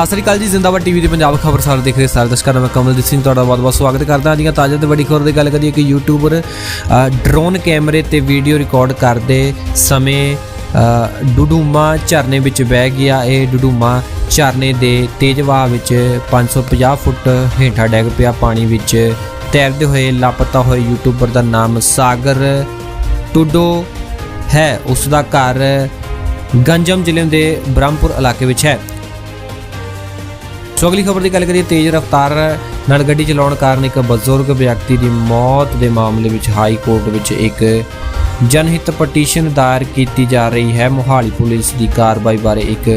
ਸਤਿ ਸ੍ਰੀ ਅਕਾਲ ਜੀ, ਜ਼ਿੰਦਾਬਾਦ ਟੀਵੀ ਦੇ ਪੰਜਾਬ ਖਬਰ ਸਾਰੇ ਦੇਖ ਰਹੇ ਸਾਰੇ ਦਰਸ਼ਕਾਂ ਦਾ ਮੈਂ ਕਮਲਦੀਪ ਸਿੰਘ, ਤੁਹਾਡਾ ਬਹੁਤ-ਬਹੁਤ ਸਵਾਗਤ ਕਰਦਾ। ਹਾਂ ਜੀਆਂ ਤਾਜ਼ਾ ਤੇ ਵੱਡੀ ਖਬਰ ਦੀ ਗੱਲ ਕਰੀਏ ਕਿ ਯੂਟਿਊਬਰ ਡਰੋਨ ਕੈਮਰੇ ਤੇ ਵੀਡੀਓ ਰਿਕਾਰਡ ਕਰਦੇ ਸਮੇਂ ਡੁਡੂਮਾ ਝਰਨੇ ਵਿੱਚ ਬਹਿ ਗਿਆ। ਇਹ ਡੁਡੂਮਾ ਝਰਨੇ ਦੇ ਤੇਜ਼ ਵਹਾਅ ਵਿੱਚ 550 ਫੁੱਟ ਹੇਠਾਂ ਡੈਗ ਪਿਆ। ਪਾਣੀ ਵਿੱਚ ਤੈਰਦੇ ਹੋਏ ਲਾਪਤਾ ਹੋਏ ਯੂਟਿਊਬਰ ਦਾ ਨਾਮ ਸਾਗਰ ਟੁੱਡੋ ਹੈ। ਉਸ ਦਾ ਘਰ ਗੰਜਮ ਜ਼ਿਲ੍ਹੇ ਦੇ ਬ੍ਰਹਮਪੁਰ ਇਲਾਕੇ ਵਿੱਚ ਹੈ। ਸੋ ਅਗਲੀ ਖਬਰ ਦੀ ਗੱਲ ਕਰੀਏ, ਤੇਜ਼ ਰਫ਼ਤਾਰ ਨਾਲ ਗੱਡੀ ਚਲਾਉਣ ਕਾਰਨ ਇੱਕ ਬਜ਼ੁਰਗ ਵਿਅਕਤੀ ਦੀ ਮੌਤ ਦੇ ਮਾਮਲੇ ਵਿੱਚ ਹਾਈ ਕੋਰਟ ਵਿੱਚ ਇੱਕ ਜਨਹਿਤ ਪਟੀਸ਼ਨ ਦਾਇਰ ਕੀਤੀ ਜਾ ਰਹੀ ਹੈ। ਮੋਹਾਲੀ ਪੁਲਿਸ ਦੀ ਕਾਰਵਾਈ ਬਾਰੇ ਇੱਕ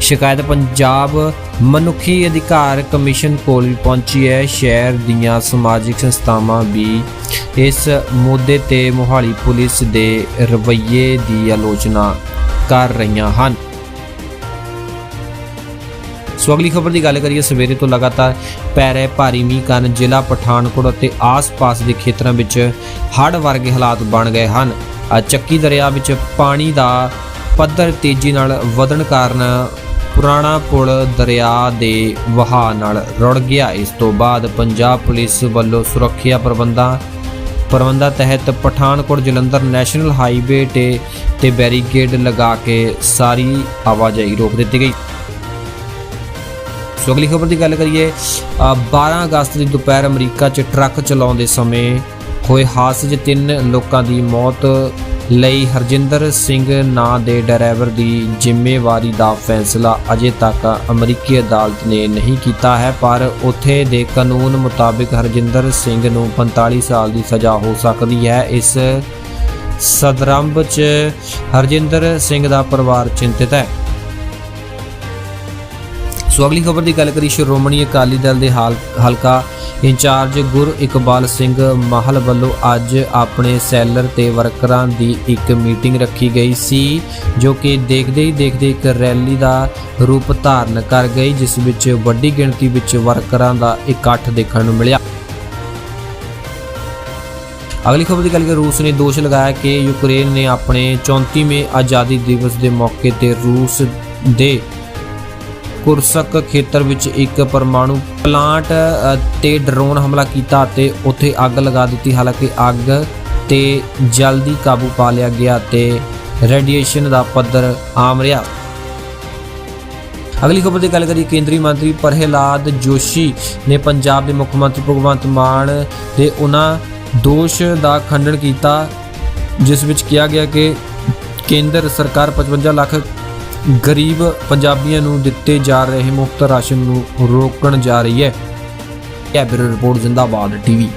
ਸ਼ਿਕਾਇਤ ਪੰਜਾਬ ਮਨੁੱਖੀ ਅਧਿਕਾਰ ਕਮਿਸ਼ਨ ਕੋਲ ਵੀ ਪਹੁੰਚੀ ਹੈ। ਸ਼ਹਿਰ ਦੀਆਂ ਸਮਾਜਿਕ ਸੰਸਥਾਵਾਂ ਵੀ ਇਸ ਮੁੱਦੇ ਤੇ ਮੋਹਾਲੀ ਪੁਲਿਸ ਦੇ ਰਵੱਈਏ ਦੀ ਆਲੋਚਨਾ ਕਰ ਰਹੀਆਂ ਹਨ। ਸੋ ਅਗਲੀ ਖਬਰ ਦੀ ਗੱਲ ਕਰੀਏ, ਸਵੇਰੇ ਤੋਂ ਲਗਾਤਾਰ ਪੈ ਰਹੇ ਭਾਰੀ ਮੀਂਹ ਕਾਰਨ ਜ਼ਿਲ੍ਹਾ ਪਠਾਨਕੋਟ ਅਤੇ ਆਸ-ਪਾਸ ਦੇ ਖੇਤਰਾਂ ਵਿੱਚ ਹੜ੍ਹ ਵਰਗੇ ਹਾਲਾਤ ਬਣ ਗਏ ਹਨ। ਚੱਕੀ ਦਰਿਆ ਵਿੱਚ ਪਾਣੀ ਦਾ ਪੱਧਰ ਤੇਜ਼ੀ ਨਾਲ ਵਧਣ ਕਾਰਨ ਪੁਰਾਣਾ ਪੁਲ ਦਰਿਆ ਦੇ ਵਹਾਅ ਨਾਲ ਰੁੜ ਗਿਆ। ਇਸ ਤੋਂ ਬਾਅਦ ਪੰਜਾਬ ਪੁਲਿਸ ਵੱਲੋਂ ਸੁਰੱਖਿਆ ਪ੍ਰਬੰਧਾਂ ਪ੍ਰਬੰਧਾਂ ਤਹਿਤ ਪਠਾਨਕੋਟ ਜਲੰਧਰ ਨੈਸ਼ਨਲ ਹਾਈਵੇ ਤੇ ਤੇ ਬੈਰੀਕੇਡ ਲਗਾ ਕੇ ਸਾਰੀ ਆਵਾਜਾਈ ਰੋਕ ਦਿੱਤੀ ਗਈ। ਸੋ ਅਗਲੀ ਖਬਰ ਦੀ ਗੱਲ ਕਰੀਏ ਅ, 12 ਅਗਸਤ ਦੀ ਦੁਪਹਿਰ ਅਮਰੀਕਾ 'ਚ ਟਰੱਕ ਚਲਾਉਂਦੇ ਸਮੇਂ ਹੋਏ ਹਾਦਸੇ 'ਚ ਤਿੰਨ ਲੋਕਾਂ ਦੀ ਮੌਤ ਲਈ ਹਰਜਿੰਦਰ ਸਿੰਘ ਨਾਂ ਦੇ ਡਰਾਈਵਰ ਦੀ ਜ਼ਿੰਮੇਵਾਰੀ ਦਾ ਫੈਸਲਾ ਅਜੇ ਤੱਕ ਅਮਰੀਕੀ ਅਦਾਲਤ ਨੇ ਨਹੀਂ ਕੀਤਾ ਹੈ ਪਰ ਉੱਥੇ ਦੇ ਕਾਨੂੰਨ ਮੁਤਾਬਿਕ ਹਰਜਿੰਦਰ ਸਿੰਘ ਨੂੰ 45 ਸਾਲ ਦੀ ਸਜ਼ਾ ਹੋ ਸਕਦੀ ਹੈ। ਇਸ ਸਦਰੰਭ 'ਚ ਹਰਜਿੰਦਰ ਸਿੰਘ ਦਾ ਪਰਿਵਾਰ ਚਿੰਤਿਤ ਹੈ। ਸੋ ਅਗਲੀ ਖਬਰ ਦੀ ਗੱਲ ਕਰੀ ਸ਼੍ਰੋਮਣੀ ਅਕਾਲੀ ਦਲ ਦੇ ਹਾਲ- ਹਲਕਾ ਇੰਚਾਰਜ ਗੁਰ ਇਕਬਾਲ ਸਿੰਘ ਮਾਹਲ ਵੱਲੋਂ ਅੱਜ ਆਪਣੇ ਸੈਲਰ ਤੇ ਵਰਕਰਾਂ ਦੀ ਇੱਕ ਮੀਟਿੰਗ ਰੱਖੀ ਗਈ ਸੀ, ਜੋ ਕਿ ਦੇਖਦੇ ਹੀ ਦੇਖਦੇ ਇੱਕ ਰੈਲੀ ਦਾ ਰੂਪ ਧਾਰਨ ਕਰ ਗਈ, ਜਿਸ ਵਿੱਚ ਵੱਡੀ ਗਿਣਤੀ ਵਿੱਚ ਵਰਕਰਾਂ ਦਾ ਇਕੱਠ ਦੇਖਣ ਨੂੰ ਮਿਲਿਆ। ਅਗਲੀ ਖਬਰ ਦੀ ਗੱਲ ਕਰੀਏ, ਰੂਸ ਨੇ ਦੋਸ਼ ਲਗਾਇਆ ਕਿ ਯੂਕਰੇਨ ਨੇ ਆਪਣੇ 34ਵੇਂ ਆਜ਼ਾਦੀ ਦਿਵਸ ਦੇ ਮੌਕੇ ਤੇ ਰੂਸ ਦੇ ਕੁਰਸਕ ਖੇਤਰ ਵਿੱਚ ਇੱਕ ਪਰਮਾਣੂ ਪਲਾਂਟ ਤੇ ਡਰੋਨ ਹਮਲਾ ਕੀਤਾ ਅਤੇ ਉੱਥੇ ਅੱਗ ਲਗਾ ਦਿੱਤੀ। ਹਾਲਾਂਕਿ ਅੱਗ ਤੇ ਜਲਦੀ ਕਾਬੂ ਪਾ ਲਿਆ ਗਿਆ ਤੇ ਰੇਡੀਏਸ਼ਨ ਦਾ ਪੱਧਰ ਆਮ ਰਿਹਾ। ਅਗਲੀ ਖਬਰ ਦੀ ਗੱਲ ਕਰੀਏ, ਕੇਂਦਰੀ ਮੰਤਰੀ ਪ੍ਰਹਿਲਾਦ ਜੋਸ਼ੀ ਨੇ ਪੰਜਾਬ ਦੇ ਮੁੱਖ ਮੰਤਰੀ ਭਗਵੰਤ ਮਾਨ ਦੇ ਉਹਨਾਂ ਦੋਸ਼ ਦਾ ਖੰਡਨ ਕੀਤਾ, ਜਿਸ ਵਿੱਚ ਕਿਹਾ ਗਿਆ ਕਿ ਕੇਂਦਰ ਸਰਕਾਰ 55 ਲੱਖ ਗਰੀਬ ਪੰਜਾਬੀਆਂ ਨੂੰ ਦਿੱਤੇ ਜਾ ਰਹੇ ਮੁਫਤ ਰਾਸ਼ਨ ਨੂੰ ਰੋਕਣ ਜਾ ਰਹੀ ਹੈ। ਇਹ ਰਿਪੋਰਟ, ਜ਼ਿੰਦਾਬਾਦ, ਟੀਵੀ।